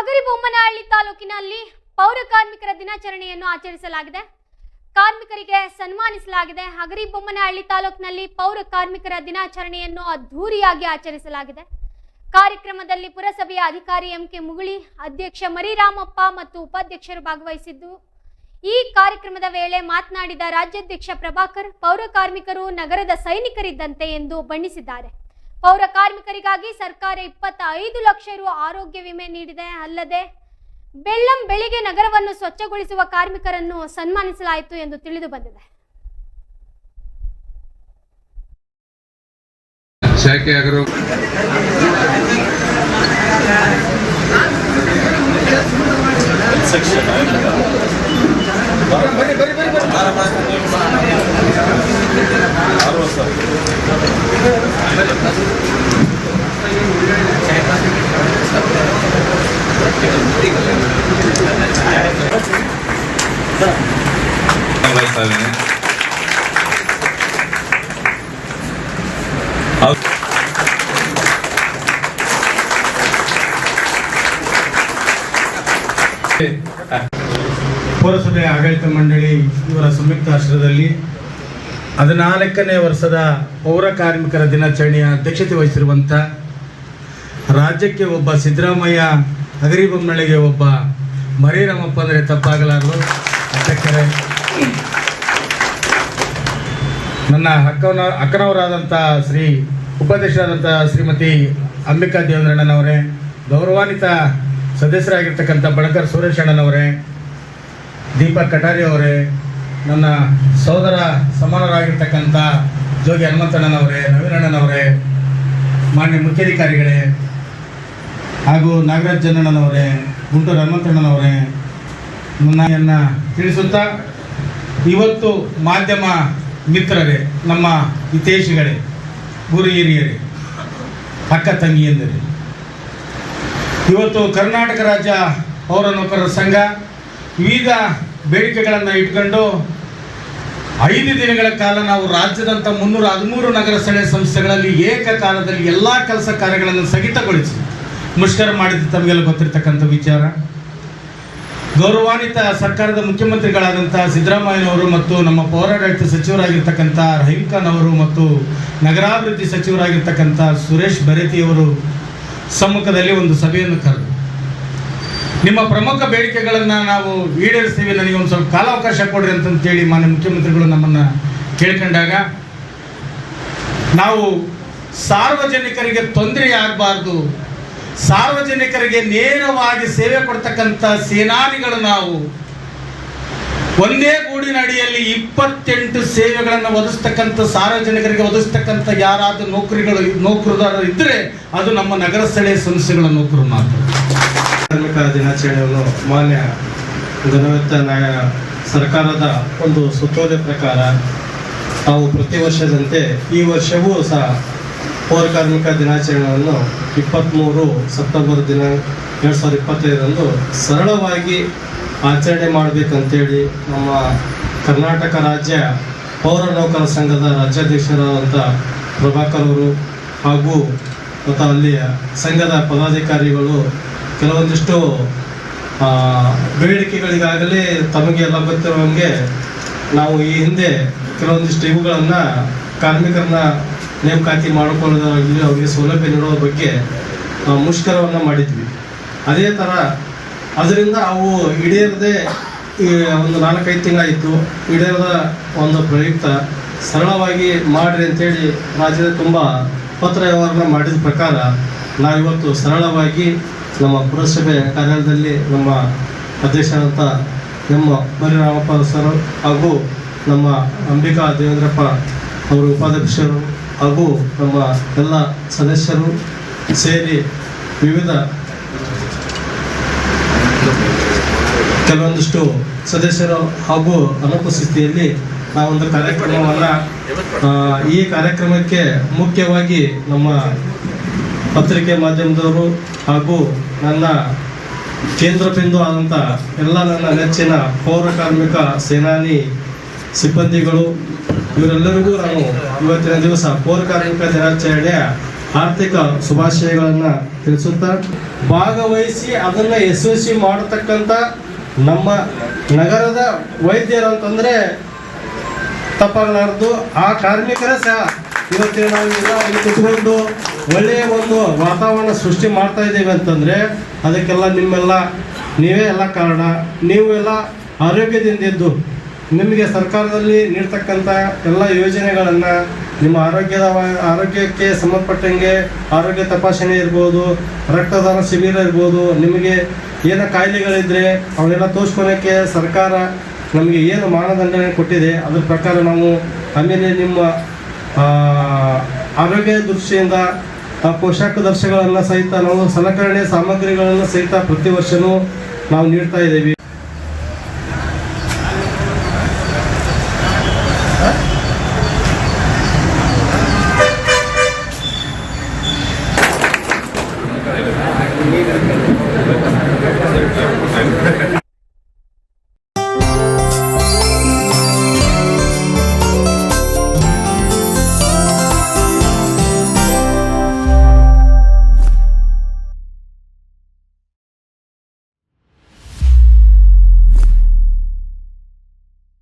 ಹಗರಿಬೊಮ್ಮನಹಳ್ಳಿ ತಾಲೂಕಿನಲ್ಲಿ ಪೌರ ಕಾರ್ಮಿಕರ ದಿನಾಚರಣೆಯನ್ನು ಆಚರಿಸಲಾಗಿದೆ. ಕಾರ್ಮಿಕರಿಗೆ ಸನ್ಮಾನಿಸಲಾಗಿದೆ. ಹಗರಿಬೊಮ್ಮನಹಳ್ಳಿ ತಾಲೂಕಿನಲ್ಲಿ ಪೌರ ಕಾರ್ಮಿಕರ ದಿನಾಚರಣೆಯನ್ನು ಅದ್ಧೂರಿಯಾಗಿ ಆಚರಿಸಲಾಗಿದೆ. ಕಾರ್ಯಕ್ರಮದಲ್ಲಿ ಪುರಸಭೆಯ ಅಧಿಕಾರಿ ಎಂ ಕೆ ಮುಗುಳಿ, ಅಧ್ಯಕ್ಷ ಮರಿರಾಮಪ್ಪ ಮತ್ತು ಉಪಾಧ್ಯಕ್ಷರು ಭಾಗವಹಿಸಿದ್ದು, ಈ ಕಾರ್ಯಕ್ರಮದ ವೇಳೆ ಮಾತನಾಡಿದ ರಾಜ್ಯಾಧ್ಯಕ್ಷ ಪ್ರಭಾಕರ್, ಪೌರ ಕಾರ್ಮಿಕರು ನಗರದ ಸೈನಿಕರಿದ್ದಂತೆ ಎಂದು ಬಣ್ಣಿಸಿದ್ದಾರೆ. ಪೌರ ಕಾರ್ಮಿಕರಿಗಾಗಿ ಸರ್ಕಾರ ಇಪ್ಪತ್ತ ಐದು ಲಕ್ಷ ರು ಆರೋಗ್ಯ ವಿಮೆ ನೀಡಿದೆ. ಅಲ್ಲದೆ ಬೆಳ್ಳಂ ಬೆಳಿಗ್ಗೆ ನಗರವನ್ನು ಸ್ವಚ್ಛಗೊಳಿಸುವ ಕಾರ್ಮಿಕರನ್ನು ಸನ್ಮಾನಿಸಲಾಯಿತು ಎಂದು ತಿಳಿದು ಬಂದಿದೆ. ಪೌರಸಭೆ ಆಡಳಿತ ಮಂಡಳಿ ಇವರ ಸಂಯುಕ್ತ ಆಶ್ರಯದಲ್ಲಿ ಹದಿನಾಲ್ಕನೇ ವರ್ಷದ ಪೌರ ಕಾರ್ಮಿಕರ ದಿನಾಚರಣೆಯ ಅಧ್ಯಕ್ಷತೆ ವಹಿಸಿರುವಂಥ ರಾಜ್ಯಕ್ಕೆ ಒಬ್ಬ ಸಿದ್ದರಾಮಯ್ಯ ಹಗರಿಬೊಮ್ಮಳಿಗೆ ಒಬ್ಬ ಮರಿರಾಮಪ್ಪ ಅಂದರೆ ತಪ್ಪಾಗಲಾರದು. ಅಧ್ಯಕ್ಷರೇ, ನನ್ನ ಅಕ್ಕನ ಅಕ್ಕನವರಾದಂಥ ಶ್ರೀ ಉಪಾಧ್ಯಕ್ಷರಾದಂಥ ಶ್ರೀಮತಿ ಅಂಬಿಕಾ ದೇವೇಂದ್ರಣ್ಣನವರೇ, ಗೌರವಾನ್ವಿತ ಸದಸ್ಯರಾಗಿರ್ತಕ್ಕಂಥ ಬಣಕರ್ ಸುರೇಶ್ ಅಣ್ಣನವರೇ ದೀಪಕ್ ಕಟಾರಿ ಅವರೇ ನನ್ನ ಸಹೋದರ ಸಮಾನರಾಗಿರ್ತಕ್ಕಂಥ ಜೋಗಿ ಹನುಮಂತಣ್ಣನವರೇ, ನವೀನಣ್ಣನವರೇ, ಮಾನ್ಯ ಮುಖ್ಯಾಧಿಕಾರಿಗಳೇ, ಹಾಗೂ ನಾಗರಾಜ್ ಜನ್ನಣ್ಣನವರೇ ಗುಂಟೂರು ಹನುಮಂತಣ್ಣನವರೇ, ನನ್ನನ್ನು ತಿಳಿಸುತ್ತಾ ಇವತ್ತು ಮಾಧ್ಯಮ ಮಿತ್ರರೇ, ನಮ್ಮ ಹಿತೇಶಿಗಳೇ ಗುರು ಹಿರಿಯರೇ, ಅಕ್ಕ ತಂಗಿಯಂದರೆ ಇವತ್ತು ಕರ್ನಾಟಕ ರಾಜ್ಯ ಪೌರ ನೌಕರರ ಸಂಘ ವಿವಿಧ ಬೇಡಿಕೆಗಳನ್ನು ಇಟ್ಕೊಂಡು ಐದು ದಿನಗಳ ಕಾಲ ನಾವು ರಾಜ್ಯದಂಥ ಮುನ್ನೂರ ಹದಿಮೂರು ನಗರ ಸ್ಥಳೀಯ ಸಂಸ್ಥೆಗಳಲ್ಲಿ ಏಕಕಾಲದಲ್ಲಿ ಎಲ್ಲ ಕೆಲಸ ಕಾರ್ಯಗಳನ್ನು ಸ್ಥಗಿತಗೊಳಿಸಿ ಮುಷ್ಕರ ಮಾಡಿದ್ದು ತಮಗೆಲ್ಲ ಗೊತ್ತಿರ್ತಕ್ಕಂಥ ವಿಚಾರ. ಗೌರವಾನ್ವಿತ ಸರ್ಕಾರದ ಮುಖ್ಯಮಂತ್ರಿಗಳಾದಂಥ ಸಿದ್ದರಾಮಯ್ಯನವರು ಮತ್ತು ನಮ್ಮ ಪೌರಾಡಳಿತ ಸಚಿವರಾಗಿರ್ತಕ್ಕಂಥ ರಹೀಂ ಖಾನ್ ಅವರು ಮತ್ತು ನಗರಾಭಿವೃದ್ಧಿ ಸಚಿವರಾಗಿರ್ತಕ್ಕಂಥ ಸುರೇಶ್ ಬೆರೆತಿಯವರು ಸಮ್ಮುಖದಲ್ಲಿ ಒಂದು ಸಭೆಯನ್ನು ಕರೆದು ನಿಮ್ಮ ಪ್ರಮುಖ ಬೇಡಿಕೆಗಳನ್ನು ನಾವು ಈಡೇರಿಸ್ತೀವಿ. ನನಗೆ ಒಂದು ಸ್ವಲ್ಪ ಕಾಲಾವಕಾಶ ಕೊಡ್ರಿ ಅಂತಂತೇಳಿ ಮಾನ್ಯ ಮುಖ್ಯಮಂತ್ರಿಗಳು ನಮ್ಮನ್ನು ಕೇಳ್ಕೊಂಡಾಗ, ನಾವು ಸಾರ್ವಜನಿಕರಿಗೆ ತೊಂದರೆ ಆಗಬಾರ್ದು. ಸಾರ್ವಜನಿಕರಿಗೆ ನೇರವಾಗಿ ಸೇವೆ ಕೊಡ್ತಕ್ಕಂಥ ಸೇನಾನಿಗಳು ನಾವು ಒಂದೇ ಗೂಡಿನ ಅಡಿಯಲ್ಲಿ ಇಪ್ಪತ್ತೆಂಟು ಸೇವೆಗಳನ್ನು ಒದಗಿಸ್ತಕ್ಕಂಥ, ಸಾರ್ವಜನಿಕರಿಗೆ ಒದಗಿಸ್ತಕ್ಕಂಥ ಯಾರಾದರೂ ನೌಕರಿಗಳು ನೌಕರದಾರರು ಇದ್ದರೆ ಅದು ನಮ್ಮ ನಗರ ಸ್ಥಳೀಯ ಸಂಸ್ಥೆಗಳ ನೌಕರು ಮಾತ್ರ. ಕಾರ್ಮಿಕ ದಿನಾಚರಣೆಯನ್ನು ಮಾನ್ಯ ಘನವೆತ್ತ ನಾಯ ಸರ್ಕಾರದ ಒಂದು ಸುತ್ತೋಲೆ ಪ್ರಕಾರ ನಾವು ಪ್ರತಿ ವರ್ಷದಂತೆ ಈ ವರ್ಷವೂ ಸಹ ಪೌರ ಕಾರ್ಮಿಕ ದಿನಾಚರಣೆಯನ್ನು ಇಪ್ಪತ್ತ್ಮೂರು ಸೆಪ್ಟೆಂಬರ್ ದಿನ ಎರಡು ಸಾವಿರದ ಇಪ್ಪತ್ತೈದರಂದು ಸರಳವಾಗಿ ಆಚರಣೆ ಮಾಡಬೇಕಂತೇಳಿ ನಮ್ಮ ಕರ್ನಾಟಕ ರಾಜ್ಯ ಪೌರ ನೌಕರ ಸಂಘದ ರಾಜ್ಯಾಧ್ಯಕ್ಷರಾದಂಥ ಪ್ರಭಾಕರ್ ಅವರು ಹಾಗೂ ಮತ್ತು ಅಲ್ಲಿಯ ಸಂಘದ ಪದಾಧಿಕಾರಿಗಳು ಕೆಲವೊಂದಿಷ್ಟು ಬೇಡಿಕೆಗಳಿಗಾಗಲಿ ಬೇಡಿಕೆಗಳಿಗಾಗಲೇ ತಮಗೆ ಲಭ್ಯತೆ ಗೊತ್ತಿರುವಂಗೆ ನಾವು ಈ ಹಿಂದೆ ಕೆಲವೊಂದಿಷ್ಟು ಇವುಗಳನ್ನು ಕಾರ್ಮಿಕರನ್ನ ನೇಮಕಾತಿ ಮಾಡಿಕೊಳ್ಳೋದಾಗಲಿ ಅವರಿಗೆ ಸೌಲಭ್ಯ ನೀಡೋ ಬಗ್ಗೆ ಮುಷ್ಕರವನ್ನು ಮಾಡಿದ್ವಿ. ಅದೇ ಥರ ಅದರಿಂದ ಅವು ಈಡೇರದೆ ಒಂದು ನಾಲ್ಕೈದು ತಿಂಗಳಾಯಿತು. ಈಡೇರದ ಒಂದು ಪ್ರಯುಕ್ತ ಸರಳವಾಗಿ ಮಾಡಿರಿ ಅಂತೇಳಿ ರಾಜ್ಯದ ತುಂಬ ಪತ್ರ ವ್ಯವಹಾರನ ಮಾಡಿದ ಪ್ರಕಾರ ನಾವಿವತ್ತು ಸರಳವಾಗಿ ನಮ್ಮ ಪುರಸಭೆ ಕಾರ್ಯಾಲಯದಲ್ಲಿ ನಮ್ಮ ಅಧ್ಯಕ್ಷರಾದಂಥ ನಮ್ಮ ಮರಿರಾಮಪ್ಪ ಸರ್ ಹಾಗೂ ನಮ್ಮ ಅಂಬಿಕಾ ದೇವೇಂದ್ರಪ್ಪ ಅವರು ಉಪಾಧ್ಯಕ್ಷರು ಹಾಗೂ ನಮ್ಮ ಎಲ್ಲ ಸದಸ್ಯರು ಸೇರಿ ವಿವಿಧ ಕೆಲವೊಂದಿಷ್ಟು ಸದಸ್ಯರು ಹಾಗೂ ಅನುಪಸ್ಥಿತಿಯಲ್ಲಿ ನಾವೊಂದು ಕಾರ್ಯಕ್ರಮವನ್ನು ಈ ಕಾರ್ಯಕ್ರಮಕ್ಕೆ ಮುಖ್ಯವಾಗಿ ನಮ್ಮ ಪತ್ರಿಕೆ ಮಾಧ್ಯಮದವರು ಹಾಗೂ ನನ್ನ ಕೇಂದ್ರ ಬಿಂದು ಆದಂಥ ಎಲ್ಲ ನನ್ನ ನೆಚ್ಚಿನ ಪೌರ ಕಾರ್ಮಿಕ, ಸೇನಾನಿ, ಸಿಬ್ಬಂದಿಗಳು, ಇವರೆಲ್ಲರಿಗೂ ನಾನು ಇವತ್ತಿನ ದಿವಸ ಪೌರ ಕಾರ್ಮಿಕ ದಿನಾಚರಣೆಯ ಆರ್ಥಿಕ ಶುಭಾಶಯಗಳನ್ನು ತಿಳಿಸುತ್ತಾ ಭಾಗವಹಿಸಿ ಅದನ್ನು ಯಶಸ್ವಿ ಮಾಡತಕ್ಕಂಥ ನಮ್ಮ ನಗರದ ವೈದ್ಯರು ಅಂತಂದ್ರೆ ತಪ್ಪಾಗಲಾರದು. ಆ ಕಾರ್ಮಿಕರ ಸಹ ಇವತ್ತಿನ ನಾವು ಕುತ್ಕೊಂಡು ಒಳ್ಳೆಯ ಒಂದು ವಾತಾವರಣ ಸೃಷ್ಟಿ ಮಾಡ್ತಾ ಇದ್ದೀವಿ ಅಂತಂದರೆ ಅದಕ್ಕೆಲ್ಲ ನಿಮ್ಮೆಲ್ಲ, ನೀವೇ ಎಲ್ಲ ಕಾರಣ. ನೀವು ಎಲ್ಲ ಆರೋಗ್ಯದಿಂದಿದ್ದು ನಿಮಗೆ ಸರ್ಕಾರದಲ್ಲಿ ನೀಡ್ತಕ್ಕಂಥ ಎಲ್ಲ ಯೋಜನೆಗಳನ್ನು ನಿಮ್ಮ ಆರೋಗ್ಯದ ಆರೋಗ್ಯಕ್ಕೆ ಸಂಬಂಧಪಟ್ಟಂಗೆ ಆರೋಗ್ಯ ತಪಾಸಣೆ ಇರ್ಬೋದು, ರಕ್ತದಾನ ಶಿಬಿರ ಇರ್ಬೋದು, ನಿಮಗೆ ಏನೋ ಕಾಯಿಲೆಗಳಿದ್ದರೆ ಅವನ್ನೆಲ್ಲ ತೋರಿಸ್ಕೊಳಕ್ಕೆ ಸರ್ಕಾರ ನಮಗೆ ಏನು ಮಾನದಂಡನೆ ಕೊಟ್ಟಿದೆ, ಅದ್ರ ಪ್ರಕಾರ ನಾವು ಆಮೇಲೆ ನಿಮ್ಮ ಆರೋಗ್ಯ ದೃಷ್ಟಿಯಿಂದ ಆ ಪೋಷಕ ದರ್ಶಕರೆಲ್ಲ ಸಹಿತ ನಾವು ಸಲಕರಣೆ ಸಾಮಗ್ರಿಗಳನ್ನು ಸಹಿತ ಪ್ರತಿ ವರ್ಷನೂ ನಾವು ನೀಡ್ತಾ ಇದ್ದೀವಿ.